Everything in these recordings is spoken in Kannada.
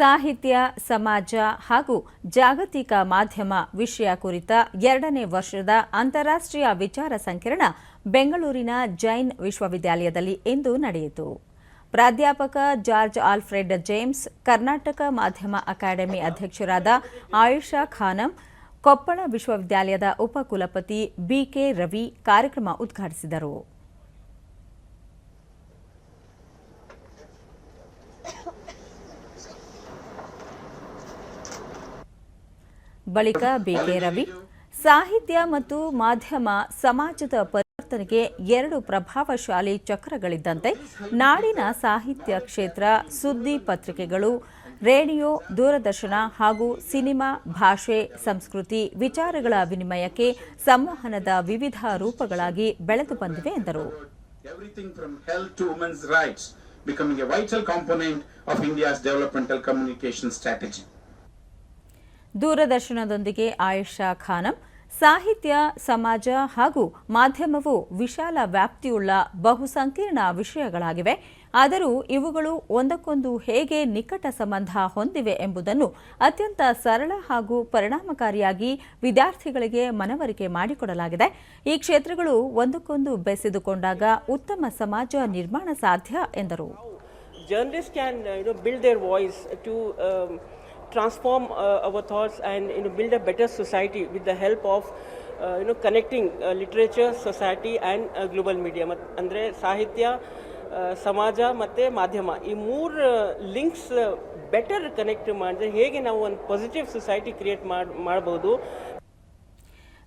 ಸಾಹಿತ್ಯ, ಸಮಾಜ ಹಾಗೂ ಜಾಗತಿಕ ಮಾಧ್ಯಮ ವಿಷಯ ಕುರಿತ ಎರಡನೇ ವರ್ಷದ ಅಂತಾರಾಷ್ಟ್ರೀಯ ವಿಚಾರ ಸಂಕಿರಣ ಬೆಂಗಳೂರಿನ ಜೈನ್ ವಿಶ್ವವಿದ್ಯಾಲಯದಲ್ಲಿ ಇಂದು ನಡೆಯಿತು. ಪ್ರಾಧ್ಯಾಪಕ ಜಾರ್ಜ್ ಆಲ್ಫ್ರೆಡ್ ಜೇಮ್ಸ್, ಕರ್ನಾಟಕ ಮಾಧ್ಯಮ ಅಕಾಡೆಮಿ ಅಧ್ಯಕ್ಷರಾದ ಆಯುಷಾ ಖಾನಂ, ಕೊಪ್ಪಳ ವಿಶ್ವವಿದ್ಯಾಲಯದ ಉಪಕುಲಪತಿ ಬಿಕೆ ರವಿ ಕಾರ್ಯಕ್ರಮ ಉದ್ಘಾಟಿಸಿದರು. ಬಳಿಕ ಬಿಕೆ ರವಿ, ಸಾಹಿತ್ಯ ಮತ್ತು ಮಾಧ್ಯಮ ಸಮಾಜದ ಪರಿವರ್ತನೆಗೆ ಎರಡು ಪ್ರಭಾವಶಾಲಿ ಚಕ್ರಗಳಿದ್ದಂತೆ ನಾಡಿನ ಸಾಹಿತ್ಯ ಕ್ಷೇತ್ರ ಸುದ್ದಿ ಪತ್ರಿಕೆಗಳು, ರೇಡಿಯೋ, ದೂರದರ್ಶನ ಹಾಗೂ ಸಿನಿಮಾ, ಭಾಷೆ, ಸಂಸ್ಕೃತಿ ವಿಚಾರಗಳ ವಿನಿಮಯಕ್ಕೆ ಸಂವಹನದ ವಿವಿಧ ರೂಪಗಳಾಗಿ ಬೆಳೆದು ಬಂದಿವೆ ಎಂದರು becoming a vital component of India's developmental communication strategy. ದೂರದರ್ಶನದೊಂದಿಗೆ Ayesha Khanam. ಸಾಹಿತ್ಯ, ಸಮಾಜ ಹಾಗೂ ಮಾಧ್ಯಮವು ವಿಶಾಲ ವ್ಯಾಪ್ತಿಯುಳ್ಳ ಬಹುಸಂಕೀರ್ಣ ವಿಷಯಗಳಾಗಿವೆ. ಆದರೂ ಇವುಗಳು ಒಂದಕ್ಕೊಂದು ಹೇಗೆ ನಿಕಟ ಸಂಬಂಧ ಹೊಂದಿವೆ ಎಂಬುದನ್ನು ಅತ್ಯಂತ ಸರಳ ಹಾಗೂ ಪರಿಣಾಮಕಾರಿಯಾಗಿ ವಿದ್ಯಾರ್ಥಿಗಳಿಗೆ ಮನವರಿಕೆ ಮಾಡಿಕೊಡಲಾಗಿದೆ. ಈ ಕ್ಷೇತ್ರಗಳು ಒಂದಕ್ಕೊಂದು ಬೆಸೆದುಕೊಂಡಾಗ ಉತ್ತಮ ಸಮಾಜ ನಿರ್ಮಾಣ ಸಾಧ್ಯ ಎಂದರು. Uh, um, transform uh, our thoughts and you know build a better society with the help of uh, connecting uh, literature society and uh, global media andre ಅಂದರೆ ಸಾಹಿತ್ಯ ಸಮಾಜ ಮತ್ತು ಮಾಧ್ಯಮ ಈ ಮೂರು ಲಿಂಕ್ಸ್ ಬೆಟರ್ ಕನೆಕ್ಟ್ ಮಾಡಿದ್ರೆ ಹೇಗೆ ನಾವು ಒಂದು ಪಾಸಿಟಿವ್ ಸೊಸೈಟಿ ಕ್ರಿಯೇಟ್ ಮಾಡಿ ಮಾಡ್ಬೋದು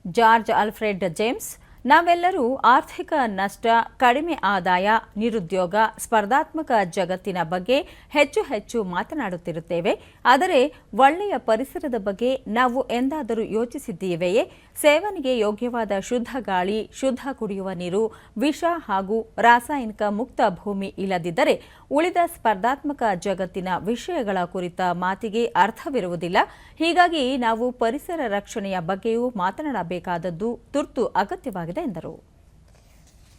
ಜಾರ್ಜ್ ಆಲ್ಫ್ರೆಡ್ ಜೇಮ್ಸ್ ನಾವೆಲ್ಲರೂ ಆರ್ಥಿಕ ನಷ್ಟ, ಕಡಿಮೆ ಆದಾಯ, ನಿರುದ್ಯೋಗ, ಸ್ಪರ್ಧಾತ್ಮಕ ಜಗತ್ತಿನ ಬಗ್ಗೆ ಹೆಚ್ಚು ಹೆಚ್ಚು ಮಾತನಾಡುತ್ತಿರುತ್ತೇವೆ. ಆದರೆ ಒಳ್ಳೆಯ ಪರಿಸರದ ಬಗ್ಗೆ ನಾವು ಎಂದಾದರೂ ಯೋಚಿಸಿದ್ದೀವೆಯೇ? ಸೇವನೆಗೆ ಯೋಗ್ಯವಾದ ಶುದ್ಧ ಗಾಳಿ, ಶುದ್ಧ ಕುಡಿಯುವ ನೀರು, ವಿಷ ಹಾಗೂ ರಾಸಾಯನಿಕ ಮುಕ್ತ ಭೂಮಿ ಇಲ್ಲದಿದ್ದರೆ ಉಳಿದ ಸ್ಪರ್ಧಾತ್ಮಕ ಜಗತ್ತಿನ ವಿಷಯಗಳ ಕುರಿತ ಮಾತಿಗೆ ಅರ್ಥವಿರುವುದಿಲ್ಲ. ಹೀಗಾಗಿ ನಾವು ಪರಿಸರ ರಕ್ಷಣೆಯ ಬಗ್ಗೆಯೂ ಮಾತನಾಡಬೇಕಾದದ್ದು ತುರ್ತು ಅಗತ್ಯವಾಗಿದೆ. ಎಂದರು